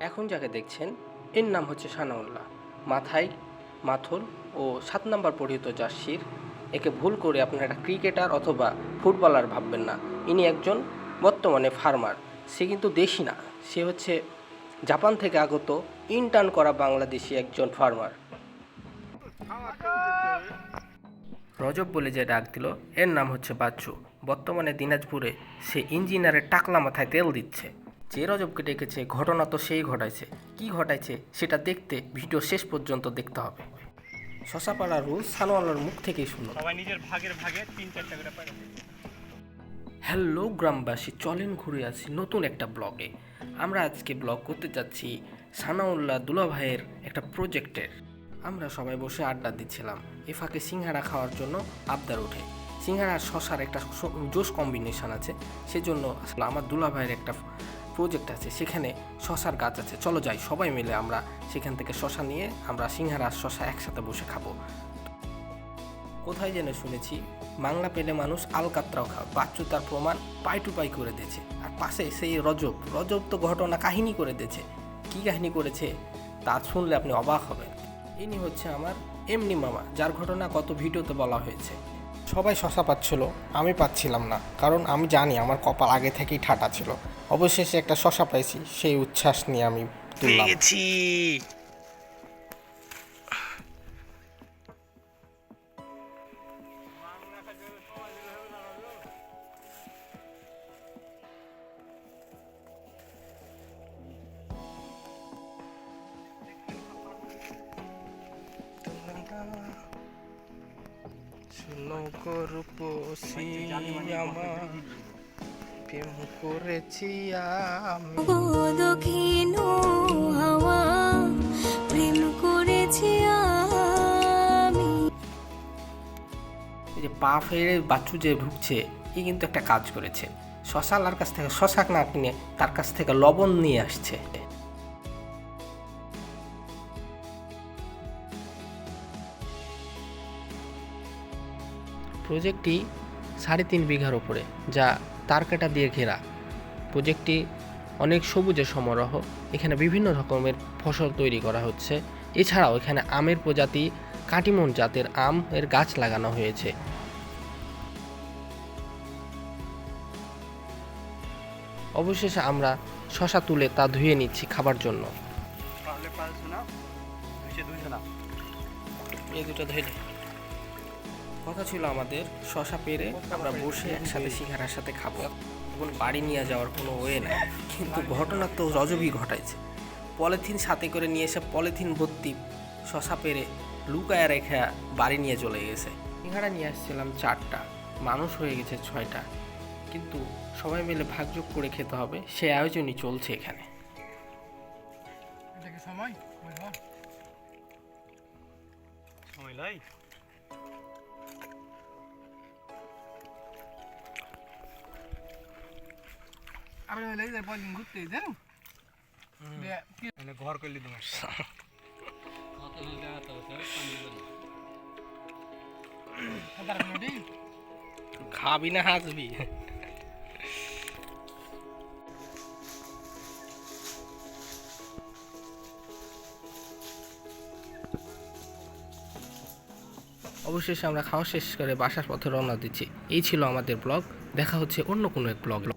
এখন যাকে দেখছেন, এর নাম হচ্ছে সানাউল্লাহ মাথায় মাথর ও সাত নাম্বার পরিহিত জার্সির। একে ভুল করে আপনারা ক্রিকেটার অথবা ফুটবলার ভাববেন না। ইনি একজন বর্তমানে ফার্মার। সে কিন্তু দেশি না। সে হচ্ছে জাপান থেকে আগত ইন্টার্ন করা বাংলাদেশি একজন ফার্মার। রজব বলে যে ডাক দিল, এর নাম হচ্ছে বাচ্চু। বর্তমানে দিনাজপুরে সে ইঞ্জিনিয়ারের টাকলা মাথায় তেল দিচ্ছে। যে রজবকে ডেকেছে ঘটনা তো সেই ঘটাইছে। কি ঘটাইছে সেটা দেখতে ভিডিও শেষ পর্যন্ত দেখতে হবে। শশাপাড়া রুল সানোয়ালার মুখ থেকেই শুনুন। সবাই নিজের ভাগের ভাগে তিন চারটা করে হ্যালো গ্রামবাসী চলেন ঘুরে আসি নতুন একটা ব্লগে। আমরা আজকে ব্লগ করতে যাচ্ছি সানাউল্লাহ দুলা ভাইয়ের একটা প্রজেক্টের। আমরা সবাই বসে আড্ডা দিচ্ছিলাম এ ফাঁকে সিঙ্গারা খাওয়ার জন্য আবদার ওঠে। সিঙ্গারা আর শশার একটা জোশ কম্বিনেশন আছে। সেজন্য আসলে আমার দুলা ভাইয়ের একটা প্রজেক্ট আছে, সেখানে শশার গাছ আছে। চলো যাই, সবাই মিলে আমরা সেখান থেকে শশা নিয়ে আমরা আর শশা একসাথে বসে খাব। কোথায় যেন শুনেছি, বাংলা পেলে মানুষ আলকাতরাও খায়। বাচ্চু তার প্রমাণ পাই টু পাই করে দিয়েছে। আর পাশে সেই রজব রজব তো ঘটনা কাহিনী করে দিয়েছে। কি কাহিনী করেছে, তা শুনলে আপনি অবাক হবেন। ইনি হচ্ছে আমার এমনি মামা, যার ঘটনা কত ভিডিওতে বলা হয়েছে। সবাই শশা পাচ্ছিল, আমি পাচ্ছিলাম না, কারণ আমি জানি আমার কপাল আগে থেকেই ঠাটা ছিল। অবশেষে একটা শশা পাইছি, সেই উচ্ছ্বাস নিয়ে আমি তুললাম। শুনো করপসি আমার প্রেম করেছি আমি। দক্ষিণ হাওয়া প্রেম করেছি আমি। যে পা ফেরে বাচ্চু যে ঢুকছে এ কিন্তু একটা কাজ করেছে। শশালার কাছ থেকে শশাক না কিনে তার কাছ থেকে লবণ নিয়ে আসছে। প্রজেক্টটি সাড়ে তিন বিঘার ওপরে যা তারকাটা দিয়ে ঘেরা। প্রজেক্টটি অনেক সবুজে সমারোহ এখানে বিভিন্ন রকমের ফসল তৈরি করা হচ্ছে। এছাড়াও এখানে আমের প্রজাতি কাটিমন জাতের আম এর গাছ লাগানো হয়েছে। অবশেষে আমরা শশা তুলে তা ধুয়ে নিচ্ছি খাবার জন্য। এই দুটো ধরে কথা ছিল আমাদের শশা পেরে আমরা বসে একসাথে সিঙ্গারার সাথে খাব। এখন বাড়ি নিয়ে যাওয়ার কোনো ওয়ে নাই। কিন্তু ঘটনা তো রজবই ঘটাইছে। পলিথিন সাথে করে নিয়ে এসে পলিথিন ভর্তি শশা পেরে লুকায় রেখে বাড়ি নিয়ে চলে গেছে। সিঙ্গারা নিয়ে আসছিলাম চারটা। মানুষ হয়ে গেছে ছয়টা। কিন্তু সবাই মিলে ভাগযোগ করে খেতে হবে সে আয়োজনই চলছে এখানে। সময় সময় লাই। আমি ওই যে বলিং ঘুরতে জানো? ঘর করলি তোমার খাবি না হাসবি। অবশেষে আমরা খাওয়া শেষ করে বাসার পথে রওনা দিচ্ছি। এই ছিল আমাদের ব্লগ। দেখা হচ্ছে অন্য কোনো এক ব্লগ।